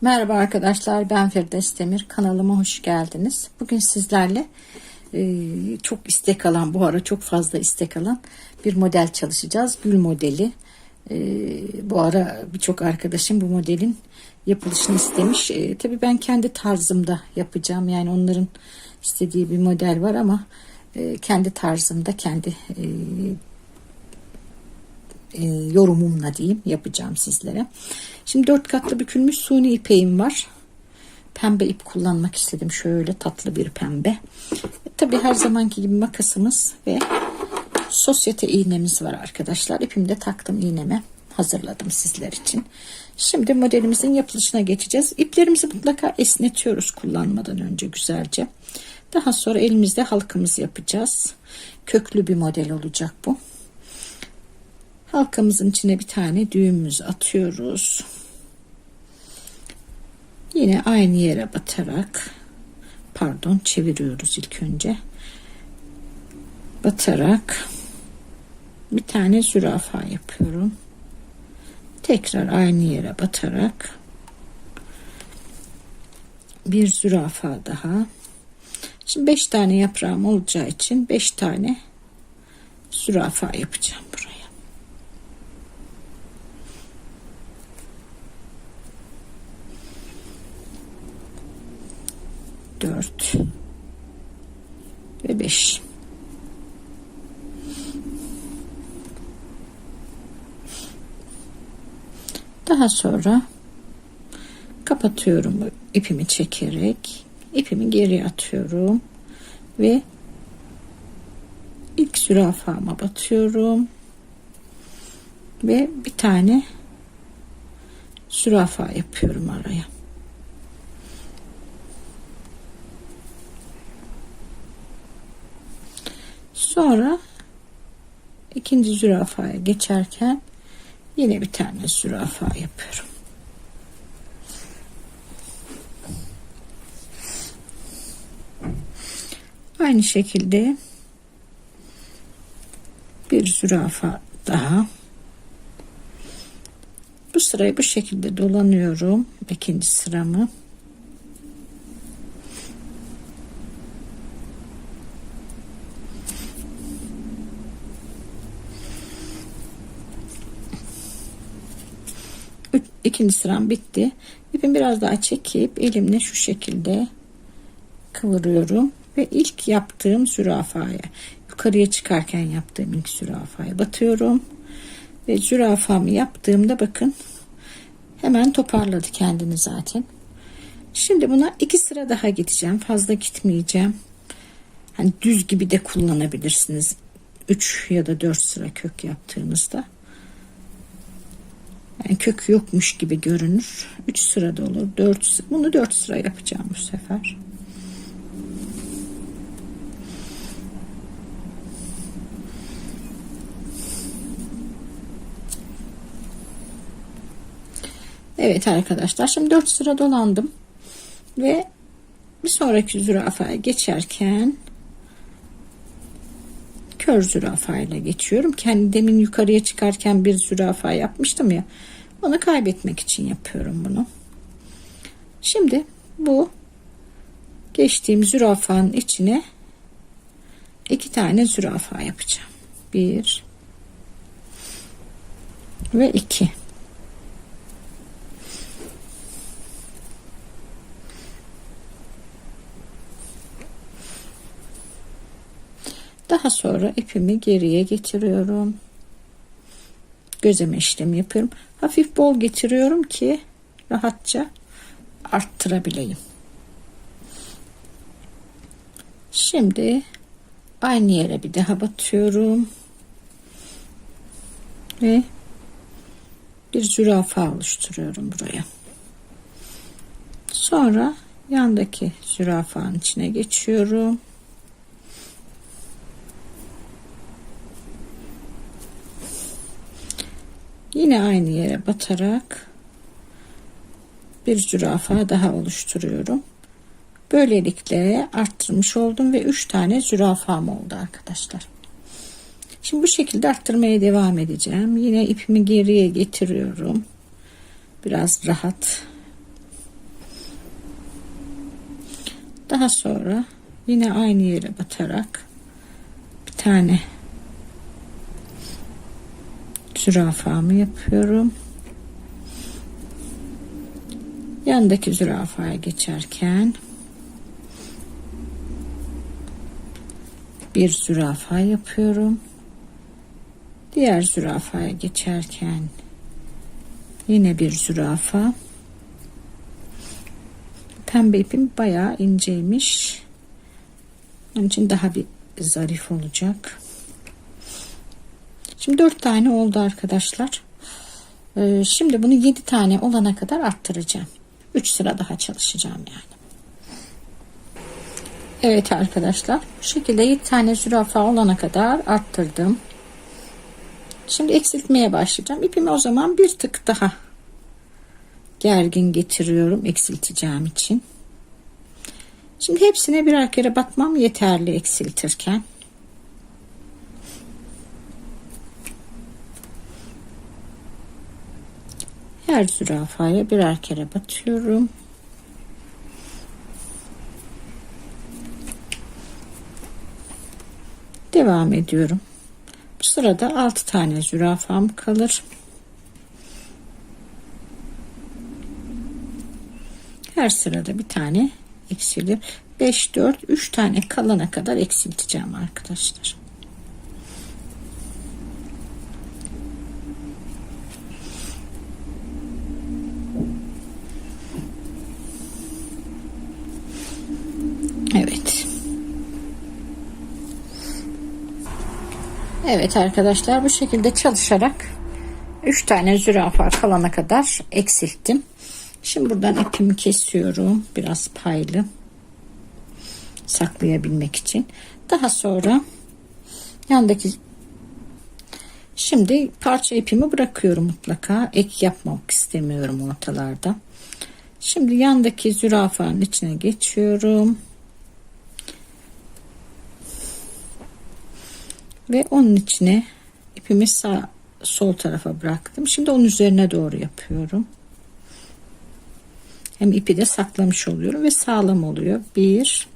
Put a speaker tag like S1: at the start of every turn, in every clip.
S1: Merhaba arkadaşlar ben Firdevs Demir kanalıma hoş geldiniz. Bugün sizlerle e, çok istek alan bu ara çok fazla istek alan bir model çalışacağız. Gül modeli. E, bu ara birçok arkadaşım bu modelin yapılışını istemiş. E, tabii ben kendi tarzımda yapacağım. Yani onların istediği bir model var ama e, kendi tarzımda kendi e, e, yorumumla diyeyim yapacağım sizlere. Şimdi dört katlı bükülmüş suni ipeğim var. Pembe ip kullanmak istedim. Şöyle tatlı bir pembe. E, Tabi her zamanki gibi makasımız ve sosyete iğnemiz var arkadaşlar. İpimi de taktım iğneme. Hazırladım sizler için. Şimdi modelimizin yapılışına geçeceğiz. İplerimizi mutlaka esnetiyoruz kullanmadan önce güzelce. Daha sonra elimizde halkamızı yapacağız. Köklü bir model olacak bu. Halkamızın içine bir tane düğümümüzü atıyoruz. Yine aynı yere batarak pardon çeviriyoruz ilk önce. Batarak bir tane zürafa yapıyorum. Tekrar aynı yere batarak bir zürafa daha. Şimdi 5 tane yaprağım olacağı için 5 tane zürafa yapacağım buraya. dört ve beş. Daha sonra kapatıyorum ipimi çekerek ipimi geri atıyorum ve ilk zürafama batıyorum ve bir tane zürafa yapıyorum araya. Sonra ikinci zürafaya geçerken yine bir tane zürafa yapıyorum. Aynı şekilde bir zürafa daha. Bu sırayı bu şekilde dolanıyorum. ikinci sıramı. İkinci sıram bitti. İpimi biraz daha çekip elimle şu şekilde kıvırıyorum ve ilk yaptığım zürafaya yukarıya çıkarken yaptığım ilk zürafaya batıyorum ve zürafamı yaptığımda bakın hemen toparladı kendini zaten. Şimdi buna iki sıra daha gideceğim. Fazla gitmeyeceğim. Hani düz gibi de kullanabilirsiniz. 3 ya da 4 sıra kök yaptığınızda. Yani kök yokmuş gibi görünür. 3 sırada olur. 4 bunu 4 sıra yapacağım bu sefer. Evet arkadaşlar şimdi 4 sıra dolandım ve bir sonraki zürafaya geçerken kör zürafa ile geçiyorum. Kendi demin yukarıya çıkarken bir zürafa yapmıştım ya. Onu kaybetmek için yapıyorum bunu. Şimdi bu geçtiğim zürafanın içine iki tane zürafa yapacağım. Bir ve iki. Daha sonra ipimi geriye getiriyorum. Gözleme işlemi yapıyorum. Hafif bol getiriyorum ki rahatça arttırabileyim. Şimdi aynı yere bir daha batıyorum. Ve bir zürafa oluşturuyorum buraya. Sonra yandaki zürafanın içine geçiyorum. Yine aynı yere batarak bir zürafa daha oluşturuyorum. Böylelikle arttırmış oldum ve 3 tane zürafam oldu arkadaşlar. Şimdi bu şekilde arttırmaya devam edeceğim. Yine ipimi geriye getiriyorum. Biraz rahat. Daha sonra yine aynı yere batarak bir tane zürafamı yapıyorum. Yandaki zürafaya geçerken bir zürafa yapıyorum. Diğer zürafaya geçerken yine bir zürafa. Pembe ipim bayağı inceymiş. Onun için daha bir zarif olacak. Şimdi dört tane oldu arkadaşlar. Ee, şimdi bunu yedi tane olana kadar arttıracağım. Üç sıra daha çalışacağım yani. Evet arkadaşlar. Bu şekilde 7 tane zürafa olana kadar arttırdım. Şimdi eksiltmeye başlayacağım. İpimi o zaman bir tık daha gergin getiriyorum eksilteceğim için. Şimdi hepsine birer kere batmam yeterli eksiltirken. Her zürafaya birer kere batıyorum. Devam ediyorum. Bu sırada 6 tane zürafam kalır. Her sırada bir tane eksilir. 5 4 3 tane kalana kadar eksilteceğim arkadaşlar. Evet. Evet arkadaşlar bu şekilde çalışarak 3 tane zürafa kalana kadar eksilttim. Şimdi buradan ipimi kesiyorum. Biraz paylı. Saklayabilmek için. Daha sonra yandaki şimdi parça ipimi bırakıyorum mutlaka. Ek yapmak istemiyorum ortalarda. Şimdi yandaki zürafanın içine geçiyorum. Ve onun içine ipimi sağ sol tarafa bıraktım. Şimdi onun üzerine doğru yapıyorum. Hem ipi de saklamış oluyorum ve sağlam oluyor. Bir,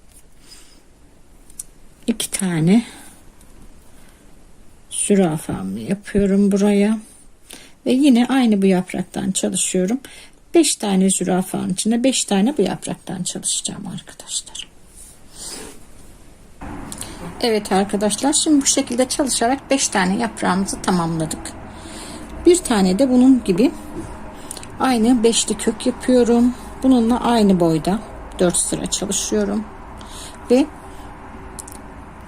S1: iki tane zürafamı yapıyorum buraya. Ve yine aynı bu yapraktan çalışıyorum. Beş tane zürafanın içinde beş tane bu yapraktan çalışacağım arkadaşlar. Evet arkadaşlar şimdi bu şekilde çalışarak 5 tane yaprağımızı tamamladık. Bir tane de bunun gibi aynı beşli kök yapıyorum. Bununla aynı boyda 4 sıra çalışıyorum. Ve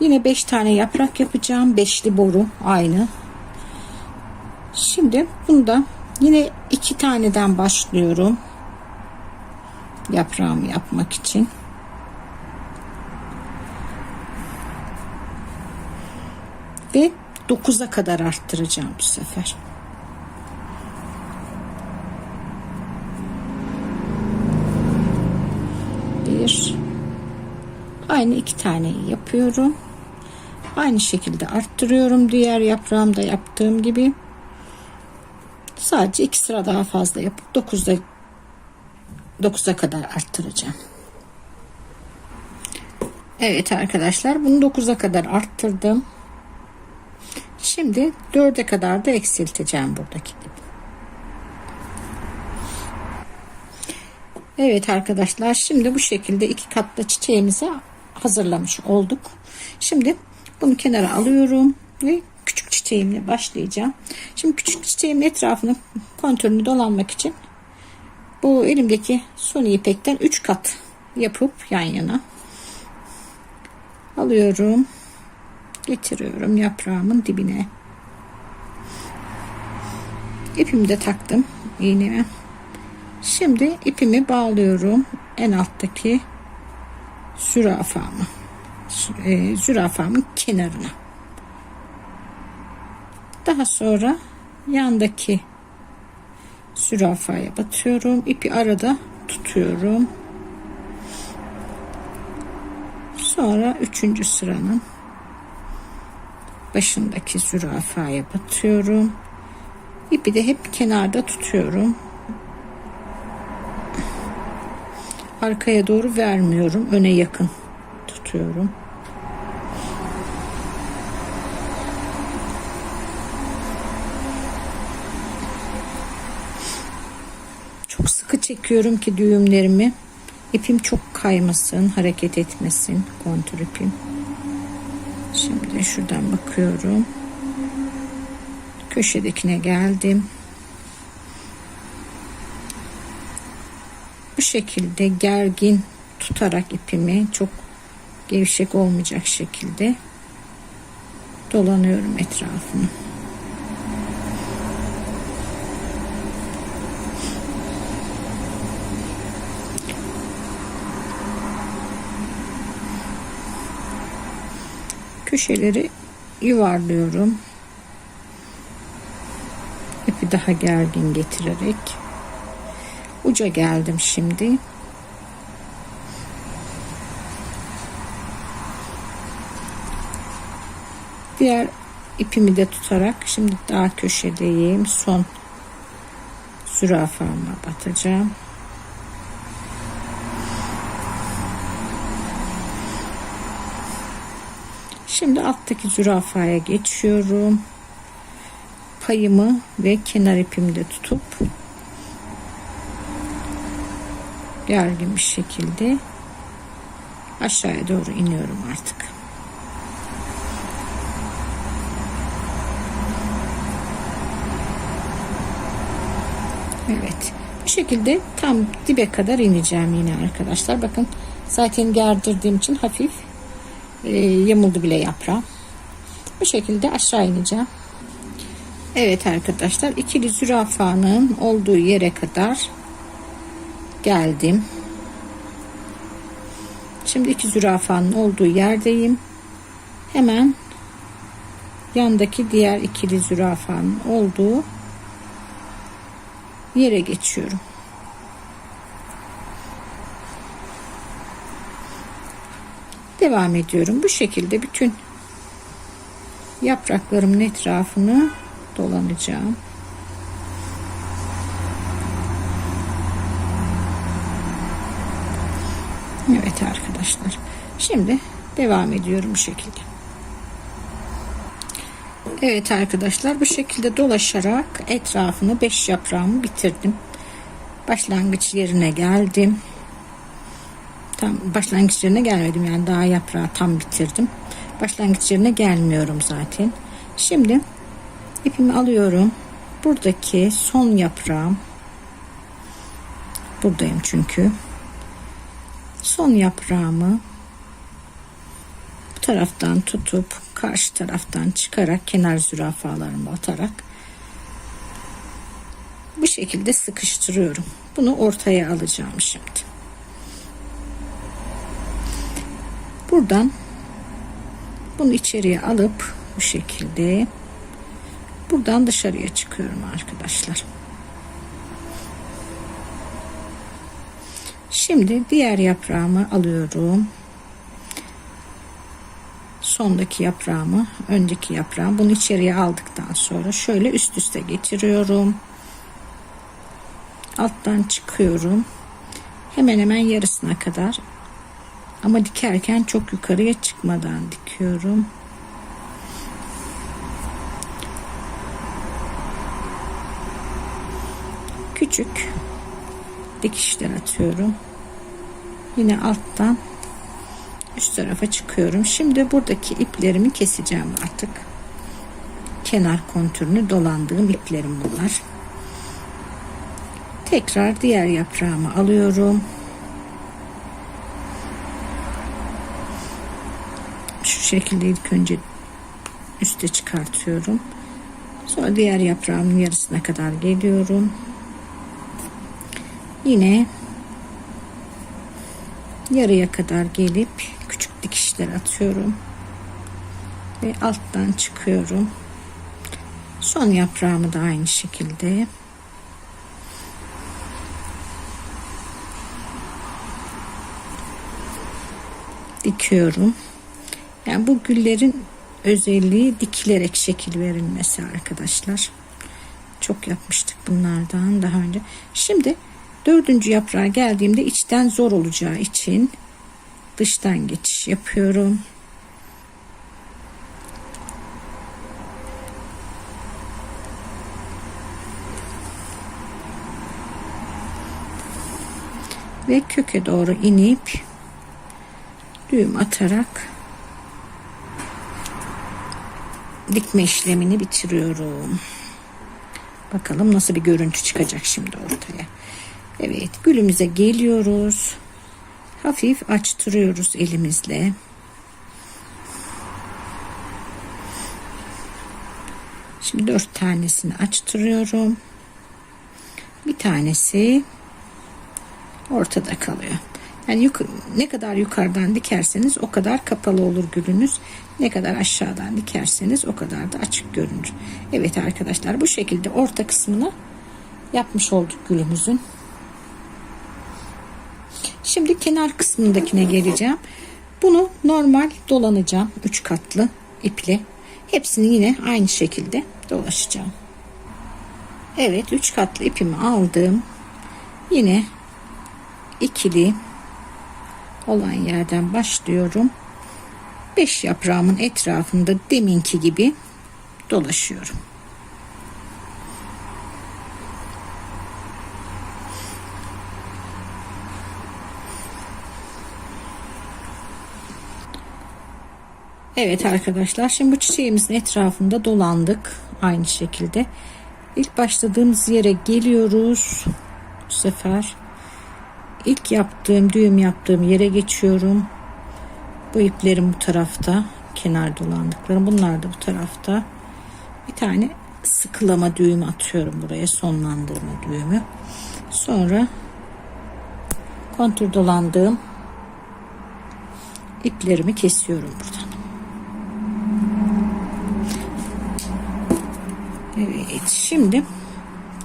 S1: yine 5 tane yaprak yapacağım. Beşli boru aynı. Şimdi bunda yine iki taneden başlıyorum. Yaprağımı yapmak için. Ve 9'a kadar arttıracağım bu sefer. Bir aynı iki taneyi yapıyorum. Aynı şekilde arttırıyorum. Diğer yaprağımda yaptığım gibi. Sadece iki sıra daha fazla yapıp 9'da 9'a kadar arttıracağım. Evet arkadaşlar bunu 9'a kadar arttırdım. Şimdi 4'e kadar da eksilteceğim buradaki gibi. Evet arkadaşlar şimdi bu şekilde iki katlı çiçeğimizi hazırlamış olduk. Şimdi bunu kenara alıyorum ve küçük çiçeğimle başlayacağım. Şimdi küçük çiçeğimin etrafını kontürünü dolanmak için bu elimdeki suni ipekten 3 kat yapıp yan yana alıyorum getiriyorum yaprağımın dibine. İpimi de taktım iğneme. Şimdi ipimi bağlıyorum en alttaki zürafamı. E, zürafamın kenarına. Daha sonra yandaki zürafaya batıyorum. İpi arada tutuyorum. Sonra üçüncü sıranın başındaki zürafaya batıyorum. İpi de hep kenarda tutuyorum. arkaya doğru vermiyorum. Öne yakın tutuyorum. Çok sıkı çekiyorum ki düğümlerimi. İpim çok kaymasın, hareket etmesin kontür ipim. Şimdi şuradan bakıyorum. Köşedekine geldim. Bu şekilde gergin tutarak ipimi çok gevşek olmayacak şekilde dolanıyorum etrafını. Köşeleri yuvarlıyorum. İpi daha gergin getirerek uca geldim şimdi. Diğer ipimi de tutarak şimdi daha köşedeyim. Son zürafama batacağım. Şimdi alttaki zürafaya geçiyorum. Payımı ve kenar ipimi de tutup gergin bir şekilde aşağıya doğru iniyorum artık. Evet. Bu şekilde tam dibe kadar ineceğim yine arkadaşlar. Bakın zaten gerdirdiğim için hafif e, yamuldu bile yaprağı. Bu şekilde aşağı ineceğim. Evet arkadaşlar ikili zürafanın olduğu yere kadar geldim. Şimdi iki zürafanın olduğu yerdeyim. Hemen yandaki diğer ikili zürafanın olduğu yere geçiyorum. Devam ediyorum. Bu şekilde bütün yapraklarımın etrafını dolanacağım. Evet arkadaşlar. Şimdi devam ediyorum bu şekilde. Evet arkadaşlar bu şekilde dolaşarak etrafını 5 yaprağımı bitirdim. Başlangıç yerine geldim tam başlangıç yerine gelmedim. Yani daha yaprağı tam bitirdim. Başlangıç yerine gelmiyorum zaten. Şimdi ipimi alıyorum. Buradaki son yaprağım. Buradayım çünkü. Son yaprağımı bu taraftan tutup karşı taraftan çıkarak kenar zürafalarımı atarak bu şekilde sıkıştırıyorum. Bunu ortaya alacağım şimdi Buradan bunu içeriye alıp bu şekilde buradan dışarıya çıkıyorum arkadaşlar. Şimdi diğer yaprağımı alıyorum. Sondaki yaprağımı, öndeki yaprağımı bunu içeriye aldıktan sonra şöyle üst üste getiriyorum. Alttan çıkıyorum. Hemen hemen yarısına kadar ama dikerken çok yukarıya çıkmadan dikiyorum. Küçük dikişler atıyorum. Yine alttan üst tarafa çıkıyorum. Şimdi buradaki iplerimi keseceğim artık. Kenar kontürünü dolandığım iplerim bunlar. Tekrar diğer yaprağımı alıyorum. Şekilde ilk önce üste çıkartıyorum. Sonra diğer yaprağımın yarısına kadar geliyorum. Yine yarıya kadar gelip küçük dikişler atıyorum. Ve alttan çıkıyorum. Son yaprağımı da aynı şekilde dikiyorum. Yani bu güllerin özelliği dikilerek şekil verilmesi arkadaşlar. Çok yapmıştık bunlardan daha önce. Şimdi Dördüncü yaprağa geldiğimde içten zor olacağı için dıştan geçiş yapıyorum. Ve köke doğru inip düğüm atarak dikme işlemini bitiriyorum. Bakalım nasıl bir görüntü çıkacak şimdi ortaya. Evet gülümüze geliyoruz. Hafif açtırıyoruz elimizle. Şimdi dört tanesini açtırıyorum. Bir tanesi ortada kalıyor. Yani yuk- ne kadar yukarıdan dikerseniz o kadar kapalı olur gülünüz. Ne kadar aşağıdan dikerseniz o kadar da açık görünür. Evet arkadaşlar bu şekilde orta kısmını yapmış olduk gülümüzün. Şimdi kenar kısmındakine geleceğim. Bunu normal dolanacağım. Üç katlı iple. Hepsini yine aynı şekilde dolaşacağım. Evet üç katlı ipimi aldım. Yine ikili olan yerden başlıyorum. 5 yaprağımın etrafında deminki gibi dolaşıyorum. Evet arkadaşlar şimdi bu çiçeğimizin etrafında dolandık aynı şekilde. İlk başladığımız yere geliyoruz. Bu sefer ilk yaptığım düğüm yaptığım yere geçiyorum. Bu iplerim bu tarafta. Kenar dolandıklarım. Bunlar da bu tarafta. Bir tane sıkılama düğümü atıyorum buraya. Sonlandırma düğümü. Sonra kontur dolandığım iplerimi kesiyorum buradan. Evet şimdi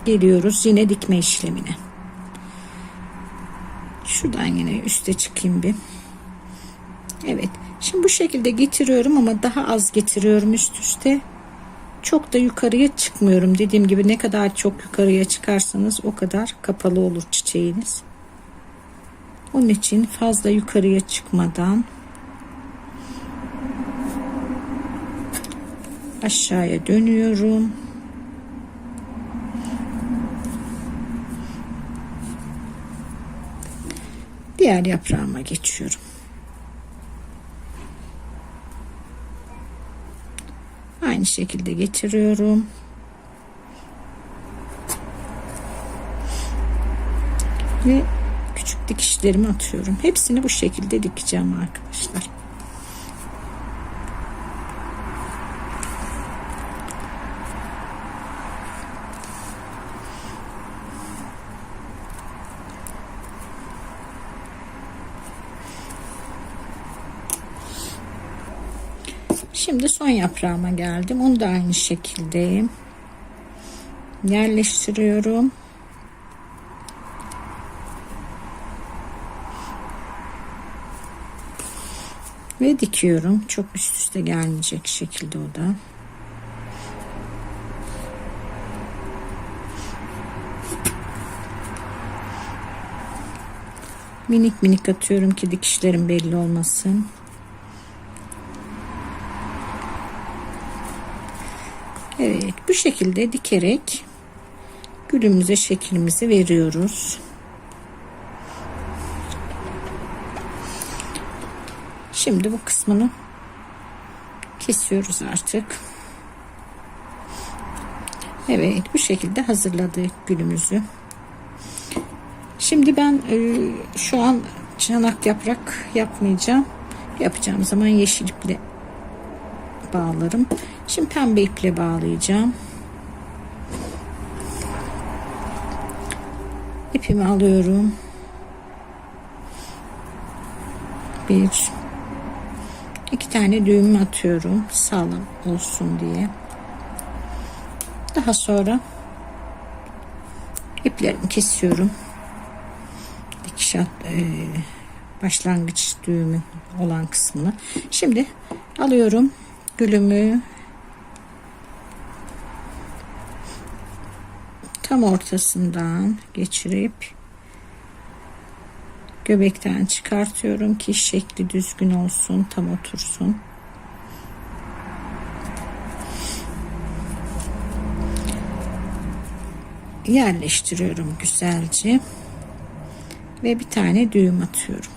S1: geliyoruz yine dikme işlemine. Şuradan yine üste çıkayım bir. Evet. Şimdi bu şekilde getiriyorum ama daha az getiriyorum üst üste. Çok da yukarıya çıkmıyorum. Dediğim gibi ne kadar çok yukarıya çıkarsanız o kadar kapalı olur çiçeğiniz. Onun için fazla yukarıya çıkmadan aşağıya dönüyorum. Diğer yaprağıma geçiyorum. Aynı şekilde getiriyorum. Ve küçük dikişlerimi atıyorum. Hepsini bu şekilde dikeceğim arkadaşlar. Şimdi son yaprağıma geldim. Onu da aynı şekilde yerleştiriyorum. Ve dikiyorum. Çok üst üste gelmeyecek şekilde o da. Minik minik atıyorum ki dikişlerim belli olmasın. Evet bu şekilde dikerek gülümüze şeklimizi veriyoruz. Şimdi bu kısmını kesiyoruz artık. Evet bu şekilde hazırladık gülümüzü. Şimdi ben e, şu an çanak yaprak yapmayacağım. Yapacağım zaman yeşil iple bağlarım. Şimdi pembe iple bağlayacağım. İpimi alıyorum. Bir iki tane düğüm atıyorum sağlam olsun diye. Daha sonra iplerimi kesiyorum. Dikiş at, e, başlangıç düğümü olan kısmını. Şimdi alıyorum gülümü tam ortasından geçirip göbekten çıkartıyorum ki şekli düzgün olsun tam otursun. Yerleştiriyorum güzelce ve bir tane düğüm atıyorum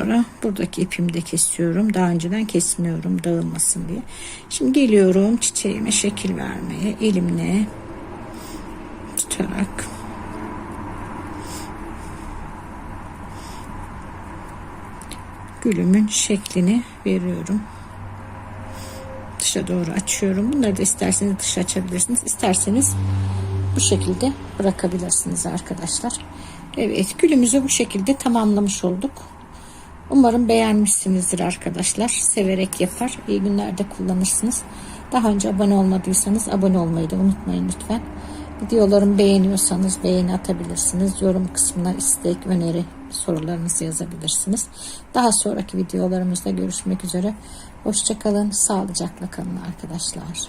S1: Sonra buradaki ipimi de kesiyorum. Daha önceden kesmiyorum dağılmasın diye. Şimdi geliyorum çiçeğime şekil vermeye. Elimle tutarak gülümün şeklini veriyorum. Dışa doğru açıyorum. Bunları da isterseniz dışa açabilirsiniz. İsterseniz bu şekilde bırakabilirsiniz arkadaşlar. Evet gülümüzü bu şekilde tamamlamış olduk. Umarım beğenmişsinizdir arkadaşlar. Severek yapar. İyi günlerde kullanırsınız. Daha önce abone olmadıysanız abone olmayı da unutmayın lütfen. Videolarımı beğeniyorsanız beğeni atabilirsiniz. Yorum kısmına istek, öneri, sorularınızı yazabilirsiniz. Daha sonraki videolarımızda görüşmek üzere. Hoşçakalın, sağlıcakla kalın arkadaşlar.